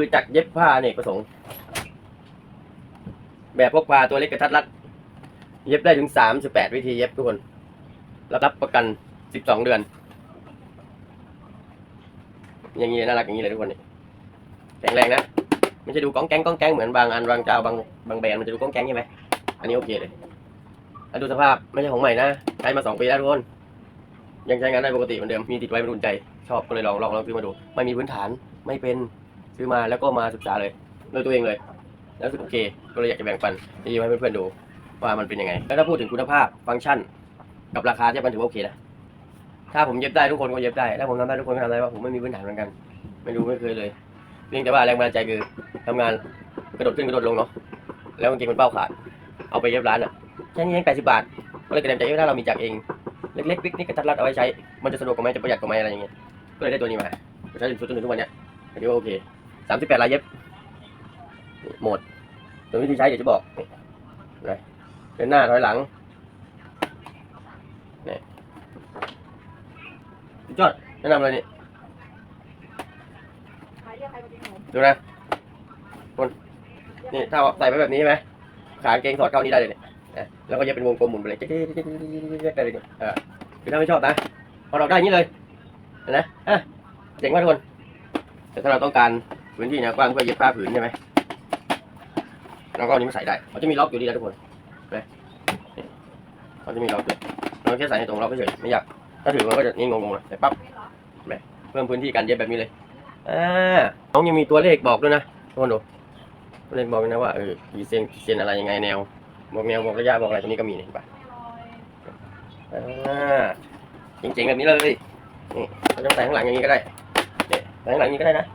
คือจักรเย็บผ้าเนี่ยประสงค์ แบบพกพาตัวเล็กกระทัดรัด เย็บได้ถึงสามสิบแปดวิธีเย็บทุกคน แล้วรับประกันสิบสองเดือน อย่างนี้น่ารักอย่างนี้เลยทุกคนนี่แข็งแรงนะไม่ใช่ดูก้องแก๊งก้องแก๊งเหมือนบางอันบางเจ้าบางบางแบรนด์มันจะดูก้องแก๊งใช่ไหมอันนี้โอเคเลยแล้วดูสภาพไม่ใช่ของใหม่นะใช้มาสองปีแล้วทุกคนยังใช้งานได้ปกติเหมือนเดิมมีติดไว้มันอุ่นใจชอบก็เลยลองลองลองซื้อมาดู ไม่มีพื้นฐานไม่เป็น ซื้อมาแล้วก็มาศึกษาเลยด้วยตัวเองเลย แล้วสึกโอเค ก็เลยอยากจะแบ่งปันรีวิวให้เพื่อนๆดูว่ามันเป็นยังไง แล้วถ้าพูดถึงคุณภาพฟังก์ชัน กับราคาที่มันถือว่าโอเคนะ ถ้าผมเย็บได้ทุกคนก็เย็บได้ ถ้าผมทำได้ทุกคนก็ทำได้ว่าผมไม่มีพื้นฐานเหมือนกัน ไม่รู้ไม่เคยเลย เพียงแต่ว่าแรงบันดาลใจคือทำงานกระโดดขึ้นกระโดดลงเนาะ แล้วกางเกงมันเป้าขาด เอาไปเย็บร้านอะแค่นี้เองแปดสิบบาท ก็เลยกระเด็นใจว่าถ้าเรามีจักรเอง เล็กๆปิกนิกกระทัดรัดเอาไว้ใช้ มันจะสะดวกกว่าไหมจะประหยัดกว่าไหมอะไรอย่างเงี้ย ก็เลยได้ตัวนี้มาใช้จนถึงทุกวันเนี้ยอันนี้ว่าโอเค สามสิบแปดลายเย็บนี่หมดส่วนวิธีใช้เดี๋ยวจะบอกนี่นะเดินหน้าถอยหลังนี่สุดยอดแนะนำเลยนี่ดูนะคนนี่ถ้าใส่ไปแบบนี้ไหมขาเกงถอดเข้านี่ได้เลยเนี่ยแล้วก็เย็บเป็นวงกลมหมุนไปเลยเจ๊กๆๆๆๆได้เลยเนี่ยเออคือถ้าไม่ชอบนะพอเราได้อย่างนี้เลยเห็นนะอะเจ๋งมากทุกคนแต่ถ้าเราต้องการ พื้นที่นะกว้างเพื่อเย็บผ้าผืนใช่ไหมเราก็อันนี้มาใส่ได้เขาจะมีล็อกอยู่ดีนะทุกคนเห็นไหมนี่เขาจะมีล็อกอยู่เราแค่ใส่ในตรงล็อกเฉยๆไม่ยากถ้าถือมันก็จะนี่งงๆนะแต่ปั๊บเห็นไหมเพิ่มพื้นที่การเย็บแบบนี้เลยอ่าน้องยังมีตัวเลขบอกด้วยนะทุกคนดูตัวเลขบอกนะว่าเออกี่เซนกี่เซนอะไรยังไงแนวบอกแนวบอกระยะบอกอะไรตรงนี้ก็มีนี่เห็นปะอ่าจริงๆแบบนี้เลยนี่เราจะใส่ข้างหลังอย่างนี้ก็ได้เนี่ยใส่ข้างหลังอย่างนี้ก็ได้นะ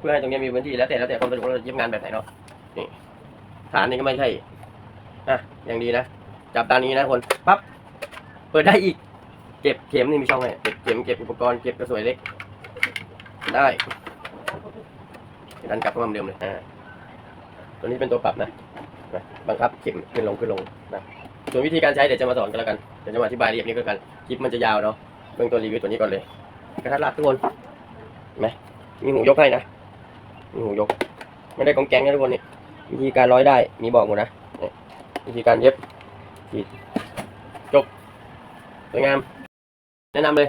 เพื่อให้ตรงนี้มีพื้นที่แล้วแต่แล้วแต่คนสะดวกว่าเราจะเย็บงานแบบไหนเนาะนี่ฐานนี้ก็ไม่ใช่อะอย่างดีนะจับตานี้นะคนปั๊บเปิดได้อีก เก็บเข็มนี่มีช่องให้เก็บเข็มเก็บอุปกรณ์เก็บกระสวยเล็ก ได้ดันกลับเข้ามาเหมือนเดิมเลยอ่าตัวนี้เป็นตัวปรับนะนะบังคับเข็มขึ้นลงขึ้นลงนะส่วนวิธีการใช้เดี๋ยวจะมาสอนกันแล้วกันเดี๋ยวจะมาอธิบายเอียดนี้ก็แล้วกันคลิปมันจะยาวเนาะเบื้องต้นรีวิวตัวนี้ก่อนเลยกระทัดรัดทุกคนเห็นไหมมีหูยกให้นะ มีหูยก ไม่ได้กองแกงนะทุกคนนี่วิธีการร้อยได้มีบอกหมดนะนี่วิธีการเย็บจบสวยงาม แนะนำเลย